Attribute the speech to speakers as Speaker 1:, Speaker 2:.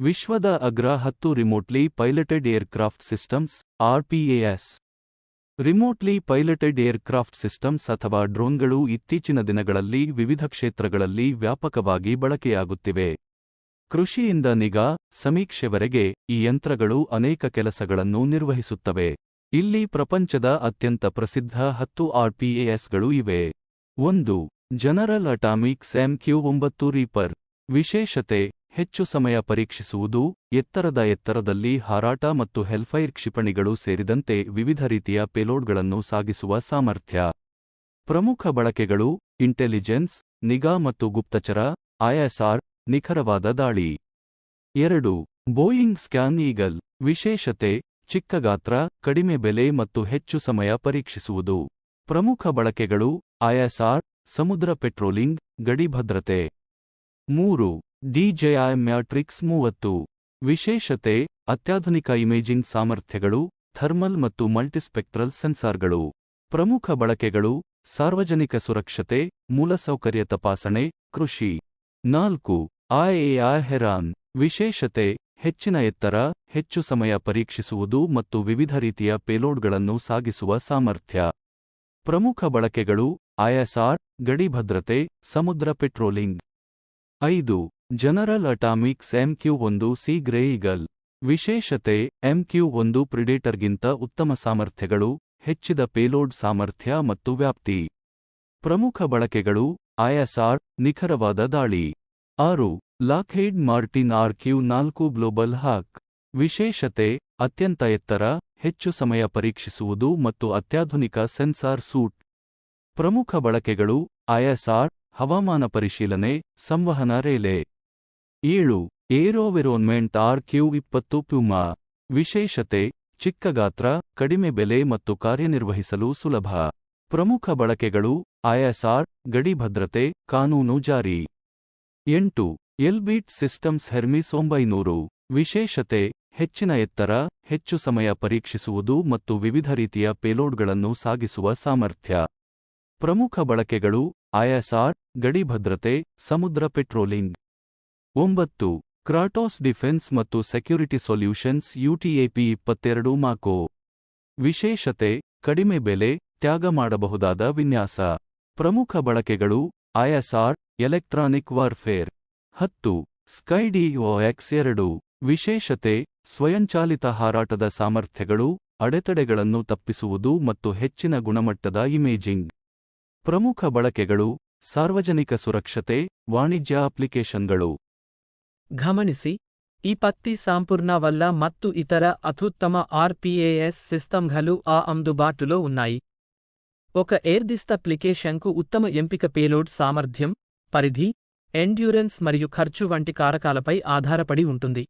Speaker 1: ವಿಶ್ವದ ಅಗ್ರ ಹತ್ತು remotely piloted aircraft systems, RPAS. Remotely piloted aircraft systems ಅಥವಾ ಡ್ರೋನ್ಗಳು ಇತ್ತೀಚಿನ ದಿನಗಳಲ್ಲಿ ವಿವಿಧ ಕ್ಷೇತ್ರಗಳಲ್ಲಿ ವ್ಯಾಪಕವಾಗಿ ಬಳಕೆಯಾಗುತ್ತಿವೆ. ಕೃಷಿಯಿಂದ ನಿಗಾ, ಸಮೀಕ್ಷೆವರೆಗೆ ಈ ಯಂತ್ರಗಳು ಅನೇಕ ಕೆಲಸಗಳನ್ನು ನಿರ್ವಹಿಸುತ್ತವೆ. ಇಲ್ಲಿ ಪ್ರಪಂಚದ ಅತ್ಯಂತ ಪ್ರಸಿದ್ಧ ಹತ್ತು ಆರ್ಪಿಎಎಸ್ಗಳು ಇವೆ. ಒಂದು, ಜನರಲ್ ಅಟಾಮಿಕ್ಸ್ ಎಂಕ್ಯೂ ಒಂಬತ್ತು ರೀಪರ್. ವಿಶೇಷತೆ ಹೆಚ್ಚು ಸಮಯ ಪರೀಕ್ಷಿಸುವುದು ಎತ್ತರದ ಎತ್ತರದಲ್ಲಿ ಹಾರಾಟ ಮತ್ತು ಹೆಲ್ಫೈರ್ ಕ್ಷಿಪಣಿಗಳು ಸೇರಿದಂತೆ ವಿವಿಧ ರೀತಿಯ ಪೇಲೋಡ್ಗಳನ್ನು ಸಾಗಿಸುವ ಸಾಮರ್ಥ್ಯ. ಪ್ರಮುಖ ಬಳಕೆಗಳು ಇಂಟೆಲಿಜೆನ್ಸ್, ನಿಗಾ ಮತ್ತು ಗುಪ್ತಚರ ಐಎಸ್ಆರ್ ನಿಖರವಾದ ದಾಳಿ. ಎರಡು, ಬೋಯಿಂಗ್ ಸ್ಕ್ಯಾನ್ ಈಗಲ್, ವಿಶೇಷತೆ, ಚಿಕ್ಕ ಗಾತ್ರ, ಕಡಿಮೆ ಬೆಲೆ ಮತ್ತು ಹೆಚ್ಚು ಸಮಯ ಪರೀಕ್ಷಿಸುವುದು. ಪ್ರಮುಖ ಬಳಕೆಗಳು ಐಎಸ್ಆರ್ ಸಮುದ್ರ ಪೆಟ್ರೋಲಿಂಗ್, ಗಡಿ ಭದ್ರತೆ. ಮೂರು ಡಿಜೆಐ ಮ್ಯಾಟ್ರಿಕ್ಸ್ ಮೂವತ್ತು. ವಿಶೇಷತೆ, ಅತ್ಯಾಧುನಿಕ ಇಮೇಜಿಂಗ್ ಸಾಮರ್ಥ್ಯಗಳು, ಥರ್ಮಲ್ ಮತ್ತು ಮಲ್ಟಿಸ್ಪೆಕ್ಟ್ರಲ್ ಸೆನ್ಸಾರ್ಗಳು. ಪ್ರಮುಖ ಬಳಕೆಗಳು, ಸಾರ್ವಜನಿಕ ಸುರಕ್ಷತೆ, ಮೂಲಸೌಕರ್ಯ ತಪಾಸಣೆ, ಕೃಷಿ. ನಾಲ್ಕು ಐಎಐ ಹೆರಾನ್. ವಿಶೇಷತೆ, ಹೆಚ್ಚಿನ ಎತ್ತರ, ಹೆಚ್ಚು ಸಮಯ ಪರೀಕ್ಷಿಸುವುದು ಮತ್ತು ವಿವಿಧ ರೀತಿಯ ಪೇಲೋಡ್ಗಳನ್ನು ಸಾಗಿಸುವ ಸಾಮರ್ಥ್ಯ. ಪ್ರಮುಖ ಬಳಕೆಗಳು ಐಎಸ್ಆರ್ ಗಡಿಭದ್ರತೆ ಸಮುದ್ರ ಪೆಟ್ರೋಲಿಂಗ್. ಐದು ಜನರಲ್ ಅಟಾಮಿಕ್ಸ್ ಎಂಕ್ಯೂ ಒಂದು ಸಿ ಗ್ರೇ ಈಗಲ್. ವಿಶೇಷತೆ ಎಂಕ್ಯೂ ಒಂದು ಪ್ರಿಡೇಟರ್ಗಿಂತ ಉತ್ತಮ ಸಾಮರ್ಥ್ಯಗಳು, ಹೆಚ್ಚಿದ ಪೇಲೋಡ್ ಸಾಮರ್ಥ್ಯ ಮತ್ತು ವ್ಯಾಪ್ತಿ. ಪ್ರಮುಖ ಬಳಕೆಗಳು ಐಎಸ್ಆರ್ ನಿಖರವಾದ ದಾಳಿ. ಆರು, ಲಾಕ್ಹೇಡ್ ಮಾರ್ಟಿನ್ ಆರ್ಕ್ಯೂ ನಾಲ್ಕು ಗ್ಲೋಬಲ್ ಹಾಕ್. ವಿಶೇಷತೆ, ಅತ್ಯಂತ ಎತ್ತರ, ಹೆಚ್ಚು ಸಮಯ ಪರೀಕ್ಷಿಸುವುದು ಮತ್ತು ಅತ್ಯಾಧುನಿಕ ಸೆನ್ಸಾರ್ ಸೂಟ್. ಪ್ರಮುಖ ಬಳಕೆಗಳು ಐಎಸ್ಆರ್ ಹವಾಮಾನ ಪರಿಶೀಲನೆ, ಸಂವಹನ ರೇಲೆ. ಏಳು, ಏರೋವೆರೋನ್ಮೆಂಟ್ ಆರ್ ಕ್ಯೂ ಇಪ್ಪತ್ತು ಪ್ಯೂಮಾ. ವಿಶೇಷತೆ, ಚಿಕ್ಕ ಗಾತ್ರ, ಕಡಿಮೆ ಬೆಲೆ ಮತ್ತು ಕಾರ್ಯನಿರ್ವಹಿಸಲು ಸುಲಭ. ಪ್ರಮುಖ ಬಳಕೆಗಳು ಐಎಸ್ಆರ್ ಗಡಿ ಭದ್ರತೆ, ಕಾನೂನು ಜಾರಿ. ಎಂಟು, ಎಲ್ಬಿಟ್ ಸಿಸ್ಟಮ್ಸ್ ಹೆರ್ಮಿಸ್ ಒಂಬೈನೂರು. ವಿಶೇಷತೆ, ಹೆಚ್ಚಿನ ಎತ್ತರ, ಹೆಚ್ಚು ಸಮಯ ಪರೀಕ್ಷಿಸುವುದು ಮತ್ತು ವಿವಿಧ ರೀತಿಯ ಪೇಲೋಡ್ಗಳನ್ನು ಸಾಗಿಸುವ ಸಾಮರ್ಥ್ಯ. ಪ್ರಮುಖ ಬಳಕೆಗಳು ಐಎಸ್ಆರ್ ಗಡಿ ಭದ್ರತೆ, ಸಮುದ್ರ ಪೆಟ್ರೋಲಿಂಗ್. ಒಂಬತ್ತು, ಕ್ರಾಟೋಸ್ ಡಿಫೆನ್ಸ್ ಮತ್ತು ಸೆಕ್ಯುರಿಟಿ ಸೊಲ್ಯೂಷನ್ಸ್ ಯುಟಿಎಪಿ ಇಪ್ಪತ್ತೆರಡು ಮಾಕೋ. ವಿಶೇಷತೆ, ಕಡಿಮೆ ಬೆಲೆ, ತ್ಯಾಗ ಮಾಡಬಹುದಾದ ವಿನ್ಯಾಸ. ಪ್ರಮುಖ ಬಳಕೆಗಳು ಐಎಸ್ಆರ್ ಎಲೆಕ್ಟ್ರಾನಿಕ್ ವಾರ್ಫೇರ್. ಹತ್ತು ಸ್ಕೈಡಿಒಎಕ್ಸ್ ಎರಡು. ವಿಶೇಷತೆ, ಸ್ವಯಂಚಾಲಿತ ಹಾರಾಟದ ಸಾಮರ್ಥ್ಯಗಳು, ಅಡೆತಡೆಗಳನ್ನು ತಪ್ಪಿಸುವುದು ಮತ್ತು ಹೆಚ್ಚಿನ ಗುಣಮಟ್ಟದ ಇಮೇಜಿಂಗ್. ಪ್ರಮುಖ ಬಳಕೆಗಳು, ಸಾರ್ವಜನಿಕ ಸುರಕ್ಷತೆ, ವಾಣಿಜ್ಯ ಅಪ್ಲಿಕೇಶನ್ಗಳು.
Speaker 2: ಗಮನಿಸಿ ಈ ಪತ್ತಿ సంపూర్ణవల్ల ಮತ್ತು ఇతర అత్యుత్తమ ఆర్పిఏఎస్ సిస్టమ్లు ఆ అందుబాటులో ఉన్నాయి ఒక ఎయిర్దిస్త అప్లికేషన్కు ఉత్తమ ఎంపిక పేలోడ్ సామర్థ్యం పరిధి ఎండ్యూరెన్స్ మరియు ఖర్చు వంటి కారకాలపై ఆధారపడి ఉంటుంది